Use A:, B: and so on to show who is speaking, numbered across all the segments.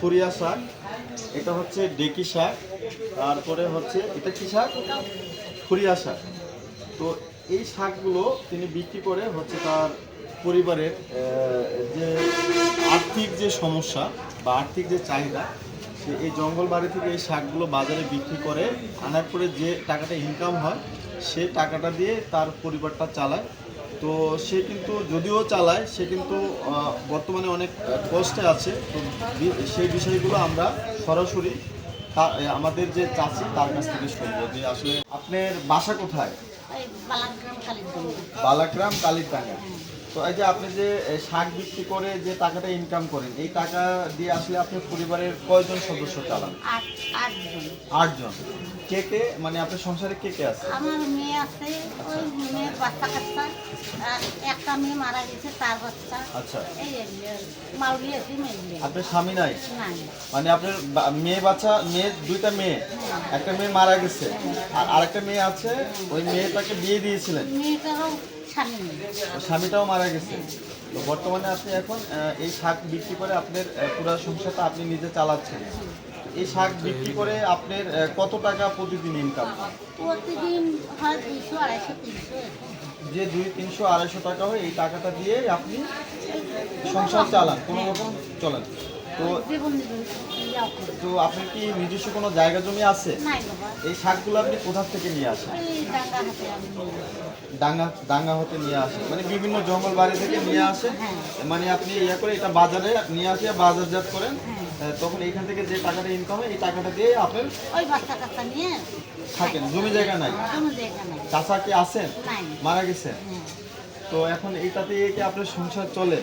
A: ফুরিয়া শাক, এটা হচ্ছে ডেকি শাক, তারপরে হচ্ছে, এটা কি শাক? ফুরিয়া শাক। তো এই শাকগুলো তিনি বিক্রি করে হচ্ছে তার পরিবারের যে আর্থিক যে সমস্যা বা আর্থিক যে চাহিদা, সে এই জঙ্গল বাড়ি থেকে এই শাকগুলো বাজারে বিক্রি করে, আনার পরে যে টাকাটা ইনকাম হয়, সে টাকাটা দিয়ে তার পরিবারটা চালায়। তো সে কিন্তু যদিও চালায় সে কিন্তু বর্তমানে অনেক কষ্টে আছে। তো সেই বিষয়গুলো আমরা সরাসরি আমাদের যে চাষি তার কাছ থেকে শুনব যে আসলে আপনার বাসা কোথায়?
B: বালাগ্রাম
A: কালীরটাঙ্গা তো এই যে আপনি যে শাক বিক্রি করে যে টাকাটা ইনকাম করেন এই টাকা দিয়ে আসলে আপনি পরিবারের কয়জন সদস্য চালান?
B: আটজন।
A: কে কে? মানে আপনার সংসারে কে কে আছে?
B: আমার মেয়ে আছে ওই মেয়ের বাচ্চা কাচ্চা একটা মেয়ে মারা গেছে তার বাচ্চা।
A: আচ্ছা।
B: এই মাউলি আছে মেয়ে
A: আপনার স্বামী নাই? মানে আপনার মেয়ে বাচ্চা মেয়ে দুইটা মেয়ে একটা মেয়ে মারা গেছে। আর আরেকটা মেয়ে আছে ওই মেয়েটাকে বিয়ে দিয়েছিলেন।
B: মেয়েটারও
A: ওর স্বামীটাও মারা গেছে। তো বর্তমানে আপনি এখন এই শাক বিক্রি করে আপনার পুরো সংসারটা আপনি নিজে চালাচ্ছেন। এই শাক বিক্রি করে আপনার কত টাকা প্রতিদিন ইনকাম
B: প্রতিদিন হয় দুইশো আড়াইশো তিনশো
A: যে দুই তিনশো আড়াইশো টাকা হয় এই টাকাটা দিয়ে আপনি সংসার চালান কোনো রকম চলেন তো তো আপনার কি নিজস্ব কোনো জায়গা জমি আছে? এই শাকগুলো আপনি কোথা থেকে নিয়ে আসেন?
B: ডাঙ্গা।
A: ডাঙ্গা হতে নিয়ে আসেন মানে বিভিন্ন জঙ্গল বাড়ি থেকে নিয়ে আসেন
B: হ্যাঁ।
A: মানে আপনি ইয়ে করে এটা বাজারে নিয়ে আসে বাজারজাত করেন?
B: হ্যাঁ।
A: তখন এইখান থেকে যে টাকাটা ইনকাম হয় এই টাকাটা দিয়ে আপনার
B: ওই বাচ্চা কাচ্চা নিয়ে
A: থাকেন। জমি জায়গা নাই? চাচা কি আছেন? মারা গেছেন?
B: হ্যাঁ।
A: তো এখন এইটা দিয়ে কি আপনার সংসার চলে?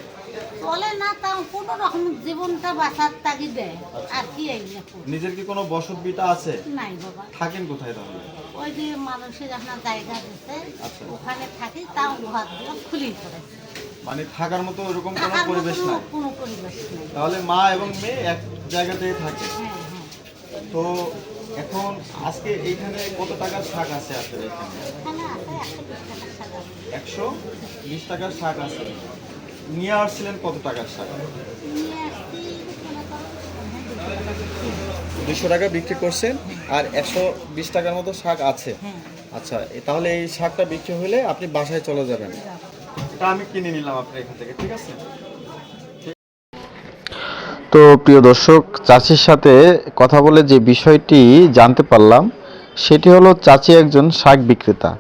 B: চলে না তাও কোনো রকম জীবনটা বাঁচার তাগিদে আর কি
A: নিজের কি কোনো বসত বিটা আছে?
B: নাই বাবা।
A: থাকেন কোথায় তাহলে?
B: ওই যে মানুষের আপনার জায়গা দিতে
A: আচ্ছা।
B: ওখানে থাকি তাও ঘর দিয়ে খুলি করে
A: মানে থাকার মতো ওরকম কোনো পরিবেশ নাই?
B: কোনো পরিবেশ নেই।
A: তাহলে মা এবং মেয়ে এক জায়গাতেই থাকে।
B: হ্যাঁ হ্যাঁ।
A: তো এখন আজকে এইখানে কত টাকার শাক আছে আপনার এখানে?
B: একশো বিশ টাকার
A: শাক আছে। নিয়ে আসছিলেন কত টাকার শাক
B: টাকা বিক্রি।
A: দুশো টাকা বিক্রি করছেন আর একশো বিশ টাকার মতো শাক আছে।
B: হ্যাঁ।
A: আচ্ছা তাহলে এই শাকটা বিক্রি হলে আপনি বাসায় চলে যাবেন। এটা আমি কিনে নিলাম আপনার এখান থেকে ঠিক আছে?
C: তো প্রিয় দর্শক চাচির সাথে কথা বলে যে বিষয়টি জানতে পারলাম সেটি হলো চাচি একজন শাক বিক্রেতা।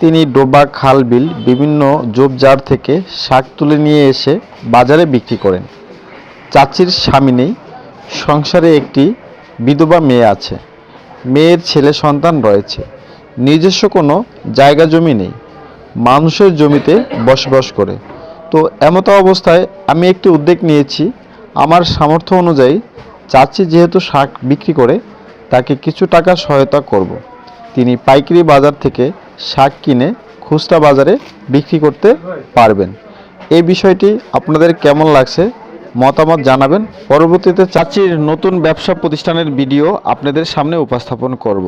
C: তিনি ডোবা খাল বিল বিভিন্ন জোবজার থেকে শাক তুলে নিয়ে এসে বাজারে বিক্রি করেন। চাচির স্বামী নেই, সংসারে একটি বিধবা মেয়ে আছে। মেয়ের ছেলে সন্তান রয়েছে। নিজস্ব কোনো জায়গা জমি নেই। মানুষের জমিতে বসবাস করে। তো এমতো অবস্থায় আমি একটি উদ্যোগ নিয়েছি। আমার সামর্থ্য অনুযায়ী চাচি যেহেতু শাক বিক্রি করে, তাকে কিছু টাকা সহায়তা করব। তিনি পাইকারি বাজার থেকে শাক কিনে খুচরা বাজারে বিক্রি করতে পারবেন। এই বিষয়টি আপনাদের কেমন লাগছে মতামত জানাবেন। পরবর্তীতে চাচির নতুন ব্যবসা প্রতিষ্ঠানের ভিডিও আপনাদের সামনে উপস্থাপন করব।